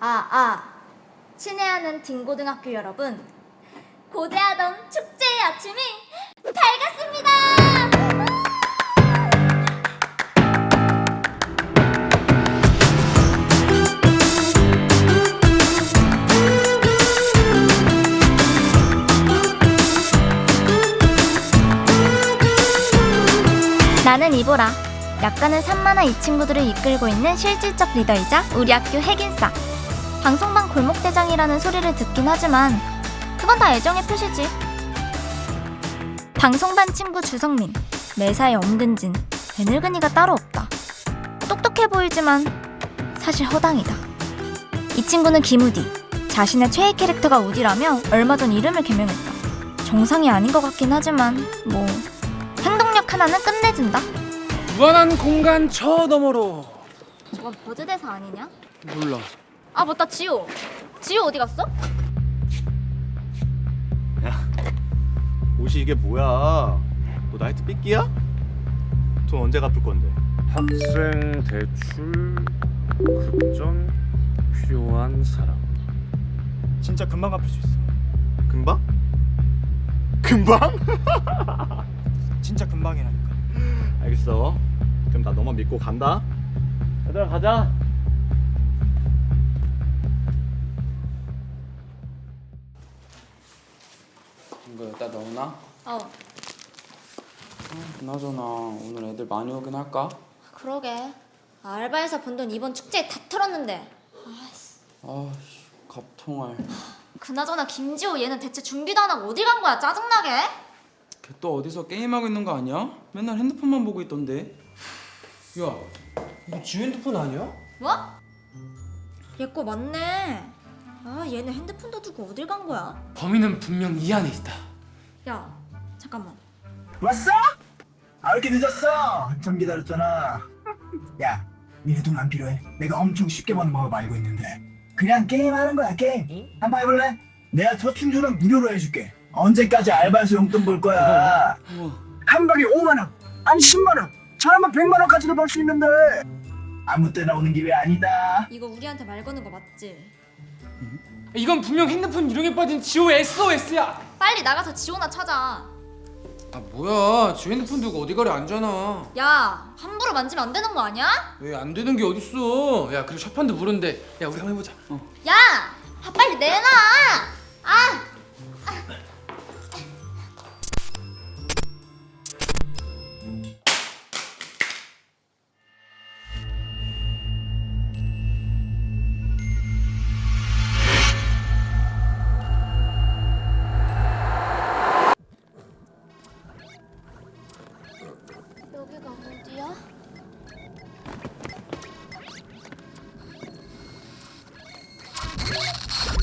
아, 아. 친애하는 딩고등학교 여러분. 고대하던 축제의 아침이 밝았습니다! 나는 이보라. 약간은 산만한 이 친구들을 이끌고 있는 실질적 리더이자 우리 학교 핵인싸. 방송반 골목대장이라는 소리를 듣긴 하지만 그건 다 애정의 표시지. 방송반 친구 주성민, 매사에 엄근진, 애늙은이가 따로 없다. 똑똑해 보이지만 사실 허당이다. 이 친구는 김우디, 자신의 최애 캐릭터가 우디라며 얼마 전 이름을 개명했다. 정상이 아닌 것 같긴 하지만 뭐 행동력 하나는 끝내준다. 무한한 공간 저 너머로 저건 버즈 대사 아니냐? 몰라 아 맞다 지호. 지호 어디 갔어? 옷이 이게 뭐야? 너 나이트 삐끼야? 돈 언제 갚을 건데? 학생 대출 급전 필요한 사람 진짜 금방 갚을 수 있어. 금방? 금방? 진짜 금방이라니까. 알겠어. 그럼 나 너만 믿고 간다. 얘들아 가자. 이거 여기다 넣어놔? 어 그나저나 오늘 애들 많이 오긴 할까? 그러게. 아, 알바에서 번 돈 이번 축제에 다 털었는데. 아씨 갑통알 그나저나 김지호 얘는 대체 준비도 안 하고 어디 간 거야 짜증나게? 걔 또 어디서 게임하고 있는 거 아니야? 맨날 핸드폰만 보고 있던데 야, 이거 지 핸드폰 아니야? 뭐? 얘 거 맞네. 아 얘는 핸드폰도 두고 어딜 간 거야? 범인은 분명 이 안에 있다 야 잠깐만. 왔어? 아, 왜 이렇게 늦었어? 한참 기다렸잖아. 야, 니네 돈 안 필요해. 내가 엄청 쉽게 버는 방법 알고 있는데. 그냥 게임하는 거야, 게임. 한번 해볼래? 내가 저 충전은 무료로 해줄게. 언제까지 알바에서 용돈 벌 거야? 한 방에 5만 원, 아니 10만 원, 잘하면 100만 원까지도 벌 수 있는데. 아무 때나 오는 기회 아니다. 이거 우리한테 말 거는 거 맞지? 이건 분명 핸드폰 유령에 빠진 지호 SOS야 빨리 나가서 지호나 찾아. 아 뭐야 지 핸드폰 두고 어디 가려 앉잖아 야 함부로 만지면 안 되는 거 아니야? 왜 안 되는 게 어딨어 야 그리고 첫 판도 모르는데 야 우리 한번 해보자 야! 아, 빨리 내놔! 아! 여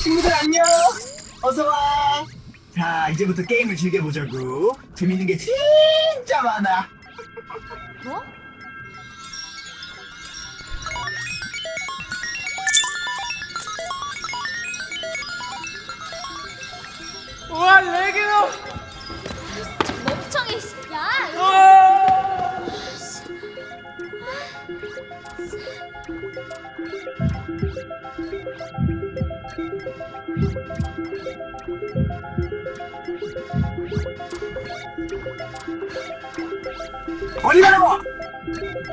친구들 안녕. 어서 와. 자, 이제부터 게임을 즐겨보자고. 재밌는 게 진짜 많아. 뭐? 우와 레게요 멍청이 씨. 야! 이거 어디 가라고!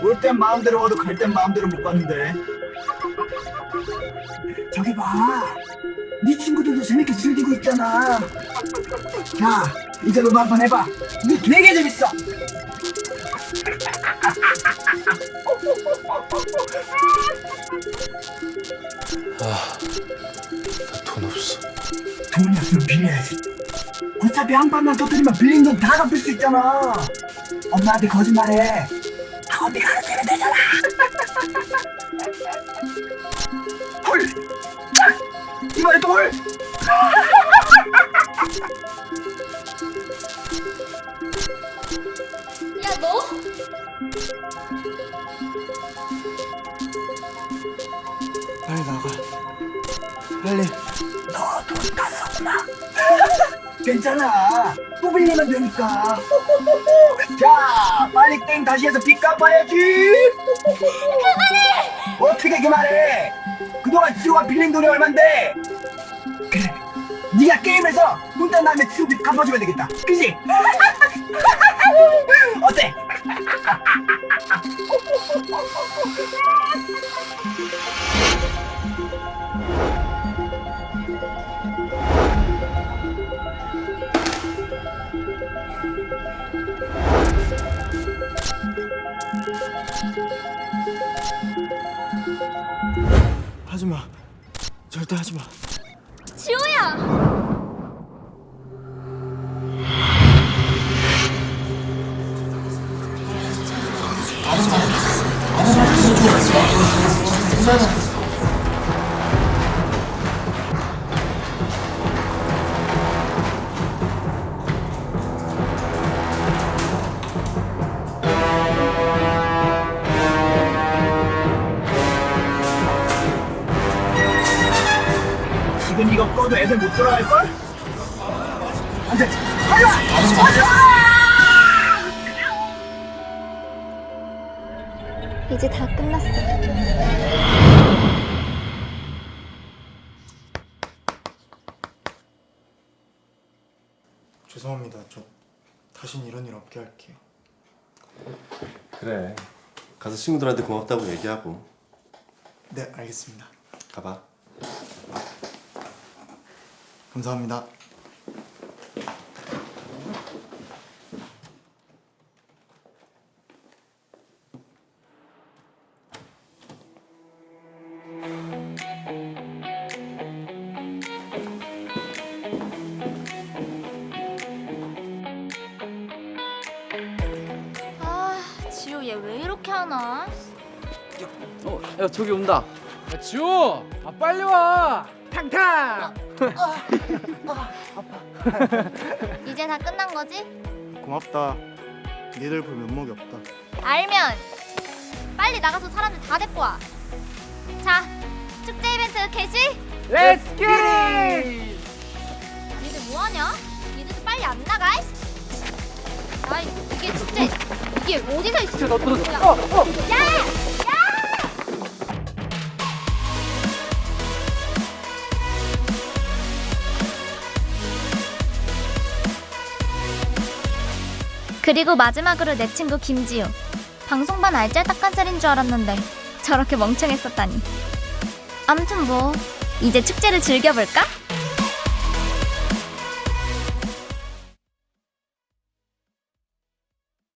올 땐 마음대로 와도 갈 땐 마음대로 못 가는데. 저기 봐. 네 친구들도 재밌게 즐기고 있잖아. 자, 이제 너도 한판 해봐. 이게 되게 재밌어. 돈 없어 돈이 없으면 빌려야지. 어차피 한 판만 터뜨리면 빌린 돈 다 갚을 수 있잖아. 엄마한테 거짓말해. 학원비 가르치면 되잖아. 헐! 자! 이번에도 헐! 야, 너? 빨리 나가 빨리 너돈 다 썼구나. 괜찮아. 또 빌리면 되니까. 자, 빨리 게임 다시 해서 빚 갚아야지. 그만해. 어떻게 그만해? 그 그동안 지호가 빌린 돈이 얼만데 그래 네가 게임에서 문딴 다음에 지호비 갚아주면 되겠다 그지? 어때? 하지 마. 절대 하지 마. 지호야! 이거 꺼도 애들 못 돌아갈걸? 안돼 하지마! 하지마! 이제 다 끝났어. 죄송합니다. 저 다신 이런 일 없게 할게요. 그래. 가서 친구들한테 고맙다고 얘기하고 네, 알겠습니다. 가봐. 감사합니다. 아, 지호 얘왜 이렇게 하나? 어, 야 저기 온다. 야, 지호, 아 빨리 와. 탕탕. 이제 다 끝난 거지? 고맙다. 니들 볼 면목이 없다. 알면 빨리 나가서 사람들 다 데리고 와. 자, 축제 이벤트 개시. Let's get it. 니들 뭐하냐? 니들도 빨리 안 나가? 아, 이게 축제 이게 어디서 있어? 어, 어. 야, 그리고 마지막으로 내 친구 김지우. 방송반 알짤딱한살인 줄 알았는데 저렇게 멍청했었다니. 아무튼 뭐 이제 축제를 즐겨볼까?